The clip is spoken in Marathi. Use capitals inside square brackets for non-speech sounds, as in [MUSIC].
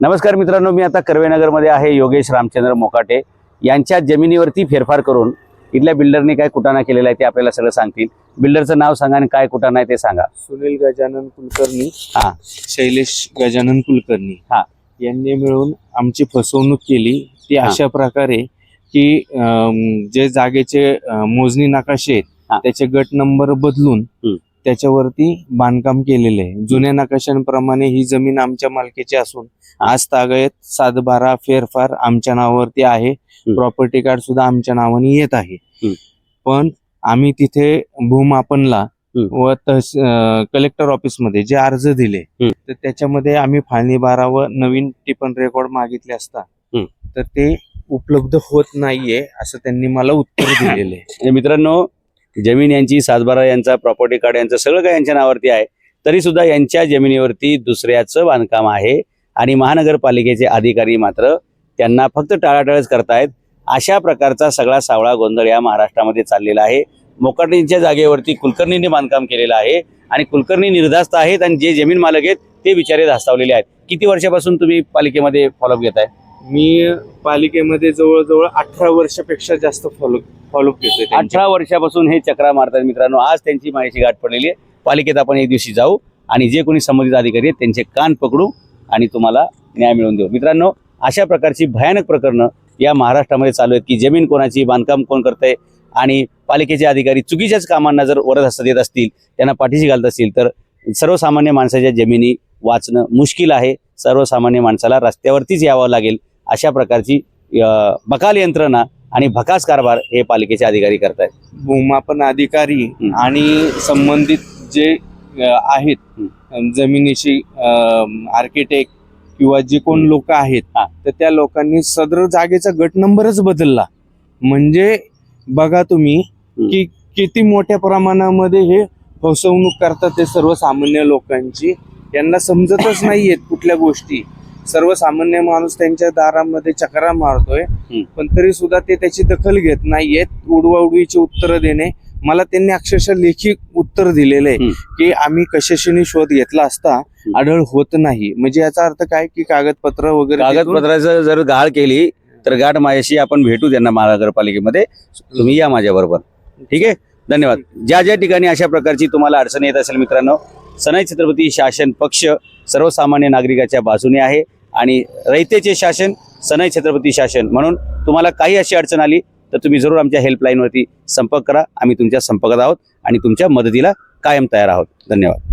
नमस्कार मित्रांनो मी आता कर्वेनगरमध्ये आहे योगेश रामचंद्र मोकाटे यांच्या जमिनीवरती फेरफार करून इथल्या बिल्डरने काय कुटाणा केलेला आहे ते आपल्याला सगळं सांगतील बिल्डरचं नाव सांगा आणि काय कुटाणा आहे ते सांगा सुनील गजानन कुलकर्णी हा. शैलेश गजानन कुलकर्णी हा. यांनी मिळून आमची फसवणूक केली ती हा. अशा प्रकारे की अम, जे जागेचे अ, मोजणी नकाशे हा. आहेत त्याचे गट नंबर बदलून हम्म. त्याच्यावरती बांधकाम केलेले आहे जुन्या नकाशांप्रमाणे ही जमीन आमच्या मालकीची असून आज तागायत सातबारा फेरफार आमच्या नावावरती आहे प्रॉपर्टी कार्ड सुद्धा आमच्या नावाने येत आहे. पण आम्ही तिथे भूमापनला. व तहस कलेक्टर ऑफिसमध्ये जे अर्ज दिले. तर त्याच्यामध्ये आम्ही फाळणी बारा व नवीन टिपन रेकॉर्ड मागितले असता. तर ते उपलब्ध होत नाहीये असं त्यांनी मला उत्तर दिलेले आहे. [COUGHS] मित्रांनो जमीन यांची सातबारा यांचा प्रॉपर्टी कार्ड यांचं सगळं काय यांच्या नावावरती आहे. तरी सुद्धा यांच्या जमिनीवरती दुसऱ्याचं बांधकाम आहे. आणि महानगरपालिकेचे अधिकारी मात्र त्यांना फक्त टाळाटाळच करतायत. अशा प्रकारचा सगळा सावळा गोंधळ या महाराष्ट्रामध्ये चाललेला आहे. मोकाटींच्या जागेवरती कुलकर्णींनी बांधकाम केलेलं आहे. आणि कुलकर्णी निर्धास्त आहेत आणि जे जमीन मालक आहेत ते बिचारे धास्तावलेले आहेत. किती वर्षापासून तुम्ही पालिकेमध्ये फॉलोअप घेताय? मी पालिकेमध्ये जवळजवळ अठरा वर्षापेक्षा जास्त फॉलो फॉलोअप घेतोय अठरा वर्षापासून हे चक्रा मारतात मित्रांनो. आज त्यांची माहिती गाठ पडलेली आहे. पालिकेत आपण एक दिवशी जाऊ आणि जे कोणी संबंधित अधिकारी आहेत त्यांचे कान पकडू आणि तुम्हाला न्याय मिळवून देऊ. मित्रांनो अशा प्रकारची भयानक प्रकरणं या महाराष्ट्रामध्ये चालू आहेत की जमीन कोणाची बांधकाम कोण करतंय आणि पालिकेचे अधिकारी चुकीच्याच कामांना जर वरद हस्त देत असतील त्यांना पाठीशी घालत असतील तर सर्वसामान्य माणसाच्या जमिनी वाचणं मुश्किल आहे. सर्वसामान्य माणसाला रस्त्यावरतीच यावं लागेल. अशा प्रकारची बकाल यंत्रणा आणि भकास कारभार हे पालिकेचे अधिकारी करतायत भूमापन अधिकारी. आणि संबंधित जे आहेत जमिनीशी आर्किटेक्ट किंवा जे कोण लोक आहेत. तर त्या लोकांनी सदर जागेचा गट नंबरच बदलला म्हणजे बघा तुम्ही. की किती मोठ्या प्रमाणामध्ये हे फसवणूक करतात ते सर्वसामान्य लोकांची यांना समजतच नाहीयेत कुठल्या गोष्टी सर्वसामान्य माणूस त्यांच्या दारामध्ये चक्रा मारतोय. पण तरी सुद्धा ते त्याची दखल घेत नाहीयेत. उडवाउडवीची उत्तरं देणे. मला त्यांनी अक्षरशः लेखी उत्तर दिलेलं आहे. की आम्ही कशाशीने शोध घेतला असता आढळ होत नाही. म्हणजे याचा अर्थ काय की कागदपत्र वगैरे कागदपत्राचं जर गाळ केली तर गाठ माझ्याशी आपण भेटू त्यांना महानगरपालिकेमध्ये. तुम्ही या माझ्या बरोबर ठीक आहे? धन्यवाद. ज्या ज्या ठिकाणी अशा प्रकारची तुम्हाला अडचण येत असेल मित्रांनो सनाई छत्रपती शासन पक्ष सर्वसामान्य नागरिकाच्या बाजूने आहे. आणि रयतेचे शासन सनई छत्रपती शासन. म्हणून तुम्हाला काही अशी अडचण आली तर तुम्ही जरूर आमच्या हेल्पलाईनवरती संपर्क करा. आम्ही तुमच्या संपर्कात आहोत आणि तुमच्या मदतीला कायम तयार आहोत. धन्यवाद.